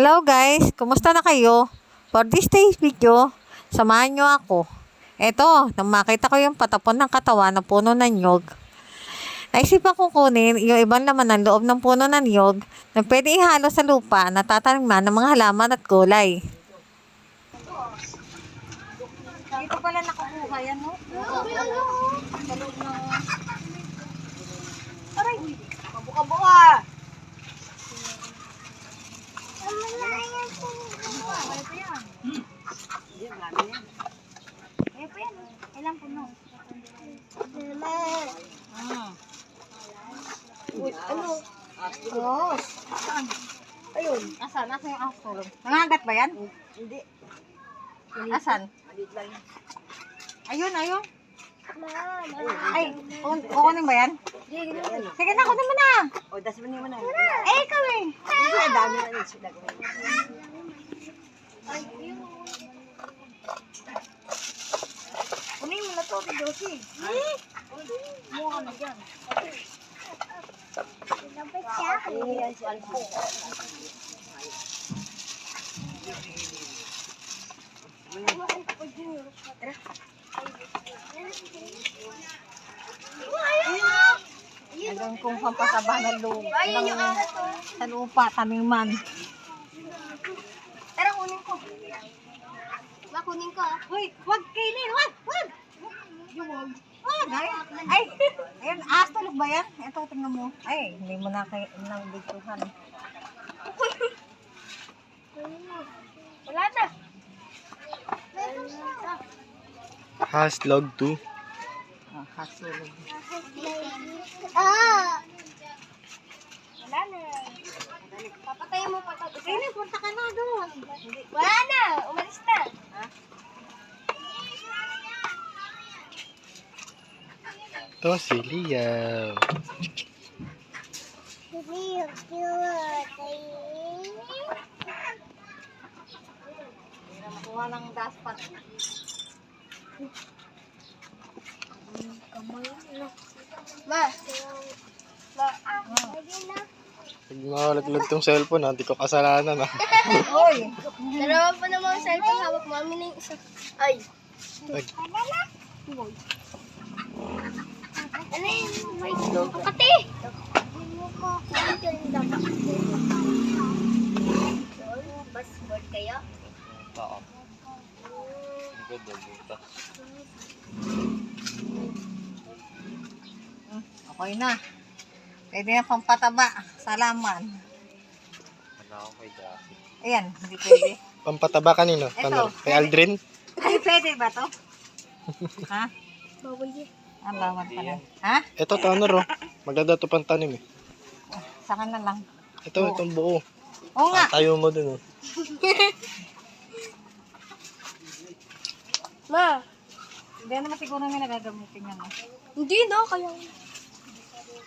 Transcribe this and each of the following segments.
Hello guys, kumusta na kayo? For this day's video, samahan nyo ako. Eto, nang makita ko yung patapon ng katawan ng puno ng nyog, naisipan kong kunin yung ibang laman ng loob ng puno ng nyog na pwede ihalo sa lupa na tataniman ng mga halaman at gulay. Dito pala nakukuha yan, no? Sa loob ng... Aray! Kabuka-buka! Ilang puno? Ah. Uy, ano?Ros. Saan? Ayun. Asan? Asan yung aso? Nangagat ba yan? Hindi. Asan? Maliit lang. Ayun, ayun. Ay, kukun- kukunin ba yan? Sige na, kunin mo na. O, das mo na. Eh, ikaw eh. Ang dami na sila. Kunin mo na to, Ate Josie. Mukha na dyan. Ayan si Alfie. Hanggang kung pampasaba ng lupa. Sa lupa, taniman. Tara, kunin ko. Ah. Uy, wag kainin, wag, wag. Wag, ay, ay, ayun, ahas tulog ba yan? Ito, tingnan mo. Ay, hindi mo na kay, nang bigtuhan. Wala na. Haslog 2. Ah, ahas tulog. Ah! Wala na. Papatayin mo pa to. Kainin, punta ka na doon. Wala na. Umalis na. To si Liam. Hindi na makuha ng daspat. Ma. Ma. Pag makalaglag tong cellphone, ha, hindi ko kasalanan ha. Uy, Dalawa pa naman ang cellphone hawak mo. Amin na yung isa. Ay. Ay, Ano yun? May kati. Passport kayo? Oo. Hmm, okay na. Pwede na pampataba. Salaman. Ayan, hindi pwede. Pampataba kanino? Ito. Ano? Kay Aldrin? Ay, pwede ba to? ha? Bawal yun. Ah, bawal pala. Ha? Ito, tanor oh. Magdadato pang tanim eh. Saka na lang. Ito, itong buo. Oo nga. Tayo mo dun oh. Ma. Hindi naman siguro may nagagamitin yan. ah. Hindi na. Kaya.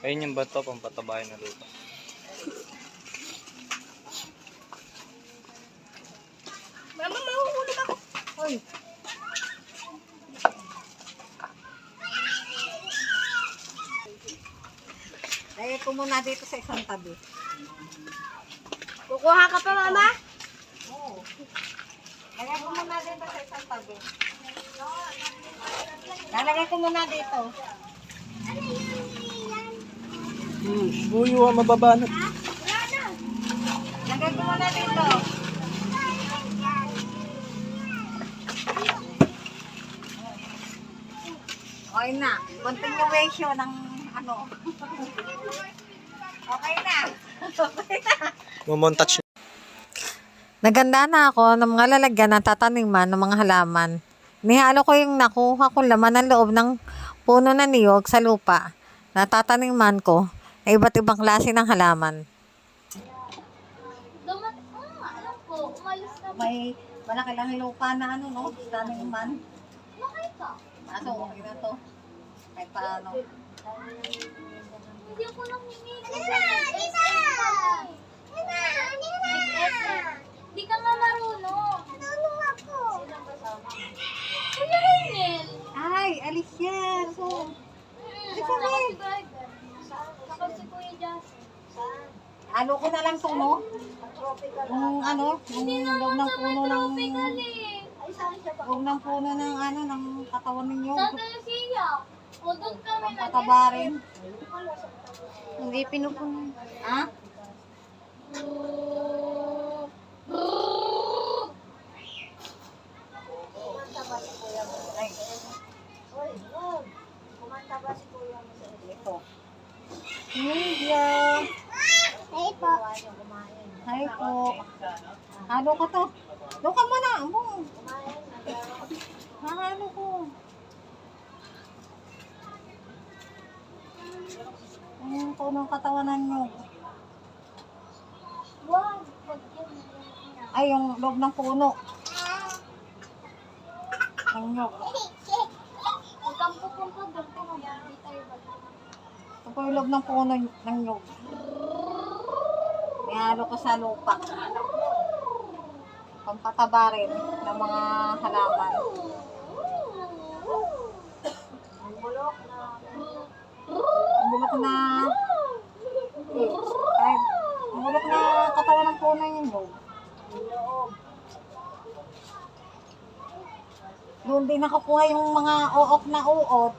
Ayun yung bato, pampatabahin na lupa. Mama, mahuhuli ka. Uy. Lagay ko muna dito sa isang tabi. Kukuha ka pa, mama? Oo. Lagay ko muna dito sa isang tabi. Lalagay ko muna dito. Hmm, buyo ah, mababanat. Lagay ko muna dito. Okay na. Continuation ng ano. Okay na. Okay na. Mumontage Naganda na ako ng mga lalagyan na tataniman ng mga halaman. Nihalo ko yung nakuha kong laman ng loob ng puno ng niyog sa lupa na tataniman ko na iba't ibang klase ng halaman. Dumat. Ah, alam ko. Umalis na. May malaki lang lupa na ano, no? Taniman. Nakita. Aso, okay na to. Kahit paano. Hindi ako nangingi. Lina! Lina! Lina! Lina! Hindi ka nga marunong. Marunong ako. Kasama? Kuya Hernel. Ay, alis yan. So, Hindi ka nga. Si Bryden. Saka si Kuya ano ko na lang to, no? tropical. Yung ano, yung loob ng puno ng... Ay, saan siya pa? Loob ng puno ng ano, ng katawan ninyo. Sa Talasilla. O doon kami na Pataba rin. Hindi pinupuno. Ha? Kumanta ba si kuya mo? Ay, Hoy, Lord. Kumanta ba si kuya mo sa iyo? ito. Media. Ay po. Hi po. Halo ko to. Doon ka muna. Amo. Punong katawanan nyo. Ay, yung loob ng puno. Ng ba? Ito po yung loob ng puno ng nyog. Ihalo ko sa lupa. Pampataba rin ng mga halaman. Ang bulok na. Ang bulok na... Katawan ng nyog. Loob. Doon din nakukuha yung mga uok na uod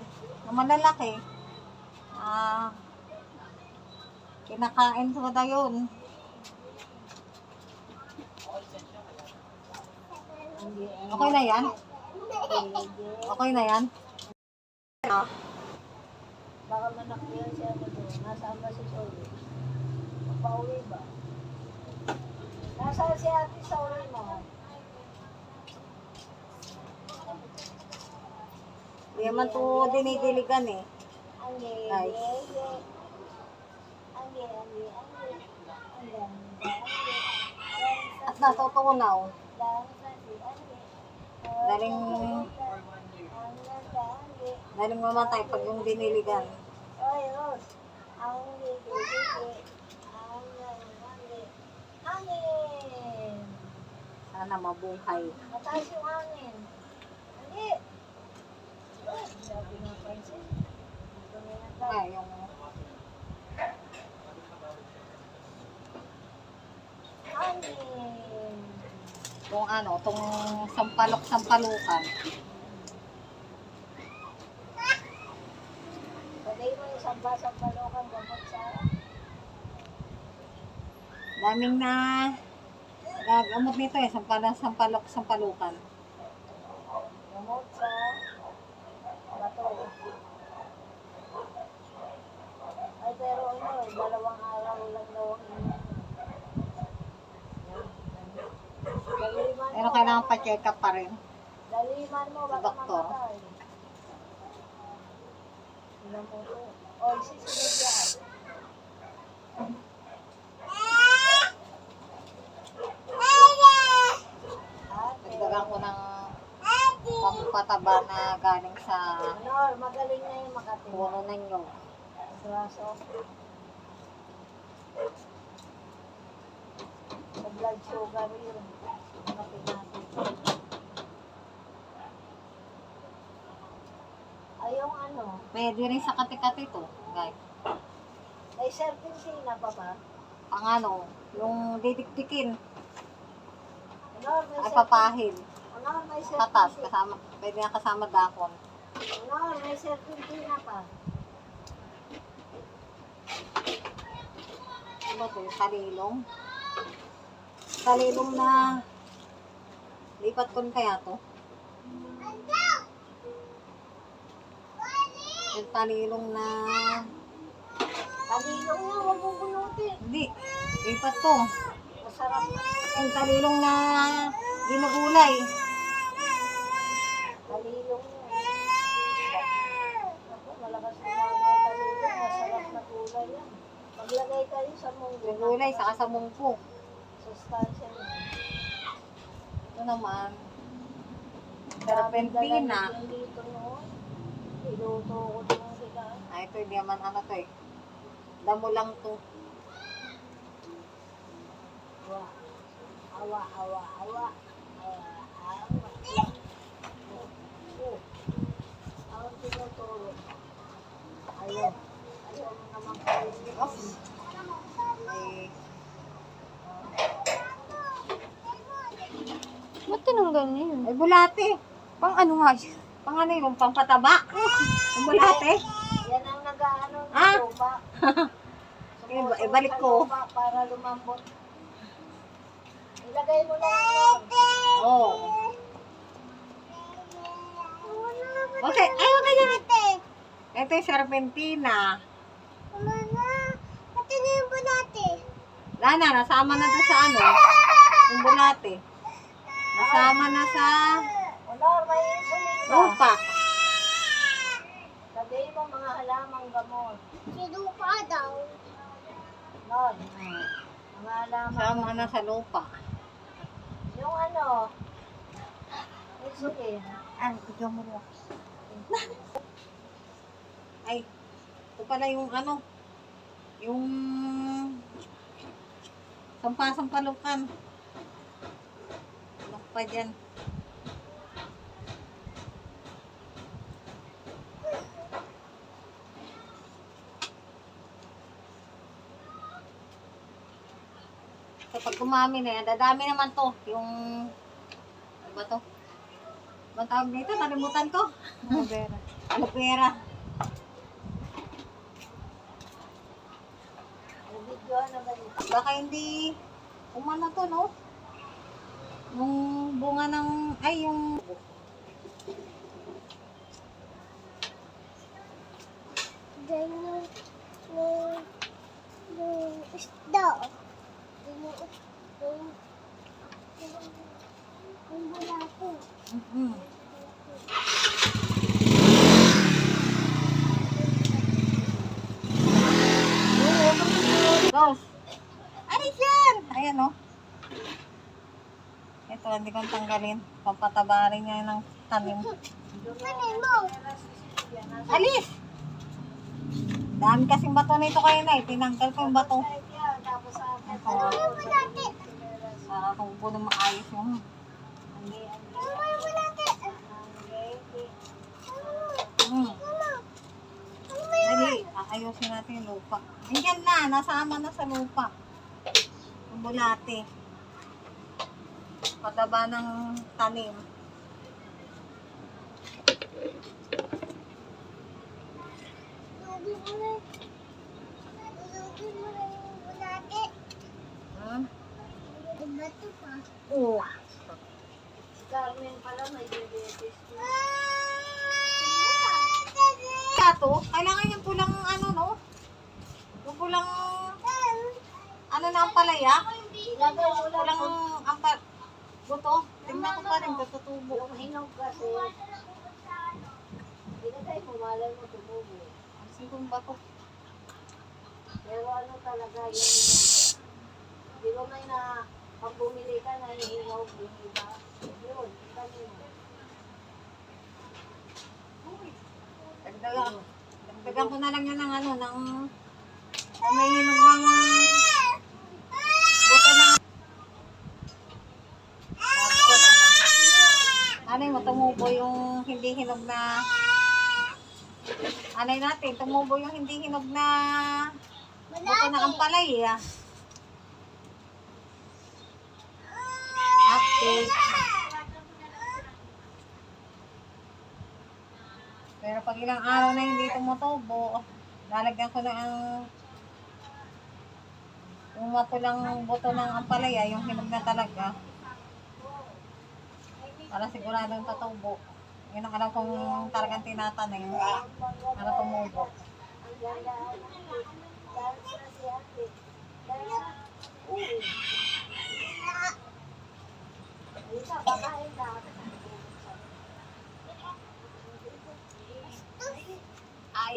na malalaki. Ah, kinakain ko na yun. Okay na yan? Okay na yan? Baka manakyan siya mo doon. Nasaan ba si Sorry? Magpauwi ba? Nasaan si ate Sorry mo? Hindi naman to dinidiligan eh. Nice. Ang ganda, angge. At natutunaw. Daling, Ang daling mamatay pag yung diniligan. Oy, Rose. Angge. Angge, angge. Hangin! Sana mabuhay. Mataas yung hangin. Angge! Uy, sabi nga na yan tayo. Ay, yung Hangin! yung ano, tong sampalok-sampalukan. Pagay mo yung samba-sambalokan gamot sa Daming na gagamot nito eh, sampalok, sampalok-sampalukan. gamot sa bato. Ay, pero ano, dalawang araw lang daw ang Pero mo, kailangan pa-check up pa rin. daliman mo, baka Doktor. mamatay. Tingnan mo to. O, isisunod yan. Ate, Nagdagan ko ng pampataba na galing sa ano, magaling na yung Makati. puno ng nyog. Braso. Sa blood sugar yun. Makati natin. Ay, yung ano, Pwede rin sa kati-kati to, guys. may serpentina pa ba? Ang ano, yung didikdikin, Ano, may ay serpentina. papahid. Ano, may Tatas, serpentina. kasama, pwede nga kasama dakon. Ano, may serpentina pa. Ano to, yung talilong? Talilong na lipat ko kaya to? Yung talilong na Kanilong nga, huwag mo bunutin. hindi, lipat to. Masarap na. Yung talilong na ginugulay. Kanilong yan. Ako, malakas na mga kanilong. Masarap na gulay yan. Paglagay kayo sa munggo. Ginugulay, saka sa mungko. Sustansya niya. Ito naman, dala nito dito noon. Iluto ko doon sila. Ay, ito hindi naman ano to eh. Damo lang to. Awa. Awa, awa, awa. Awa, awa. Oh. Tinuturo. Ayaw. Ayaw mo naman kayo. Off. Eh, yung ganyan? Ay, bulate. Pang ano nga yun? Pang ano yung pampataba? Ang bulate. Yan ang nag-ano ng Ah. lupa. Iba, ibalik ko. Para lumambot. Ilagay mo lang yun. Oo. Okay, ay, huwag ka dyan. Ito yung serpentina. Pati na bulate. Lana, nasama na doon sa ano? Yung bulate. Nasama na sa Wala, may insulin ka. lupa. Sabihin mo mga halamang gamot. Sinuka daw. Non. Mga halamang Nasama na sa lupa. Yung ano, insulin. Ay, bigyan mo rin. Ay, ito pala yung ano, yung sampa-sampalukan. Ano pa dyan? Kapag kumami na yan, dadami naman to. Yung, ano ba to? Bang tawag dito? Nalimutan ko. Aloe vera. Aloe vera. Video na ba dito? Baka hindi umano to, no? Yung bunga ng, ay, yung... Ganyan. Yung, yung isda. Yung, yung, yung bulate. Mm-mm. Rose. Ano yan? Ayan, no? Ito, hindi ko tanggalin. Papatabarin niya ng tanim. Ano mo? Alis! Dami kasing bato nito kayo na eh. Tinanggal ko yung bato. Yung bulate. para kung puno maayos. Ano yung bulate? Mm. Dali, aayusin natin yung lupa. Nandiyan na, nasama na sa lupa. Yung bulate. Pataba ng tanim. Hmm? Oo. Pala may diabetes. Kato, kailangan yung pulang ano, no? Yung pulang, ano na ang palaya? Pulang ang pa, buto. Tingnan ko pa rin, tutubo. yung hinog kasi. Ilagay mo, malay mo tumubo. Ang sigong bato. Pero ano talaga hinog. Di ba may na, pag bumili ka na yung hinog, yung iba. Yun, kanino. Dagdagan. Dagdagan ko na lang yun ng ano, ng ng may hinog ng buto ng Sabi ko na lang. Ano yung hindi hinog na Alay natin, tumubo yung hindi hinog na buto na ampalay ah. Pero pag ilang araw na hindi tumutubo, lalagyan ko na ang yung mapulang buto ng ampalaya, yung hinog na talaga. Para siguradong tatubo. Yun ang alam kong talagang tinatanim. Para tumubo. Ay,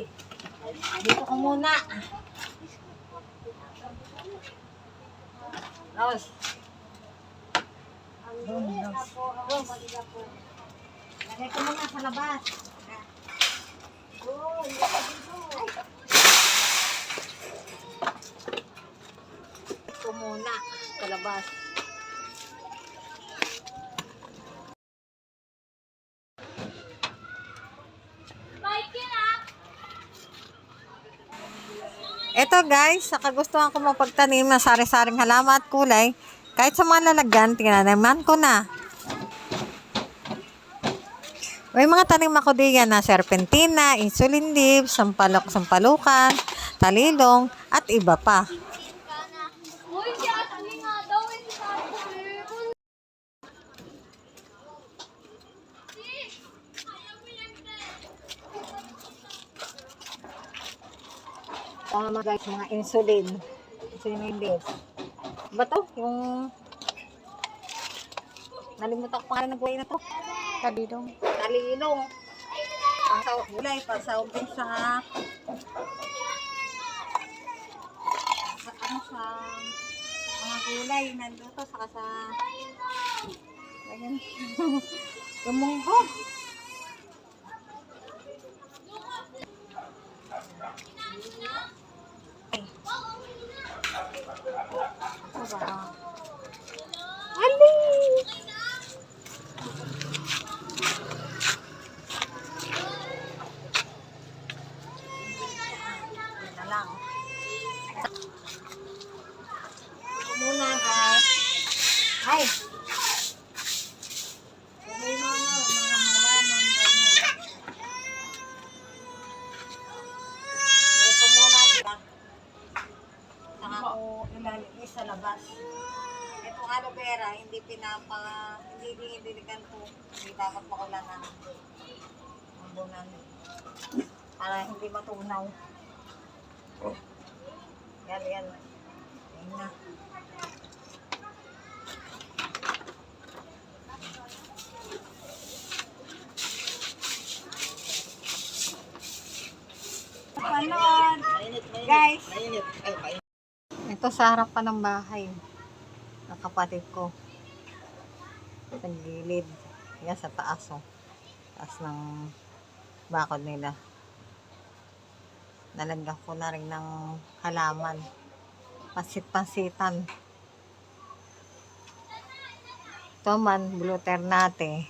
dito ko muna. Rose, Mag-igapo. lagay ko muna sa labas. Dito. Ito muna, sa labas. Ito guys, sa kagustuhan ko mapagtanim na sari-saring halaman at kulay, kahit sa mga lalagyan, tinanaman ko na. May mga tanim ako diyan na serpentina, insulin leaves, sampalok, sampalukan, talilong, at iba pa. Tama guys, mga insulin. Insulin leaves. Ba to? Yung... Nalimutan ko pangalan ng buhay na to. Talilong. Talilong. Ang sa gulay, pag sa sa sa ano sa mga gulay nandito saka sa Ayan. yung munggo. Ano ba? Ali! Yun na lang. Muna guys. Ay! Sabay mo na, mga halaman ganyan. Ito muna sila. Saka ko ilaligay sa labas. Itong aloe vera, pinapa, hindi dinidiligan ko. Hindi dapat makulanan. Ang bunan. Para hindi matunaw. Yan, yan. Yan na. Panood! Guys! Ito sa harap pa ng bahay. Ng kapatid ko. Sa gilid. Yan sa taas oh. Taas ng bakod nila. Nalagyan ko na rin ng halaman. Pansit-pansitan. Ito man, blue ternate.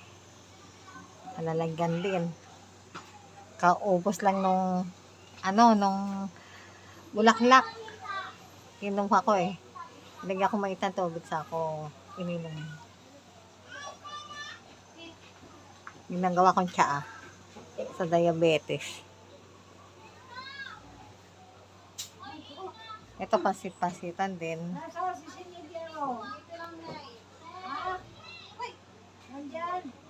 Nalalagyan din. Kaubos lang nung, ano, nung bulaklak. Kinuha ko eh. Lagyan ko maitan tubig sa ako ininom. Ginagawa kong tsaa sa diabetes. Ito pansit-pansitan din. Nandyan.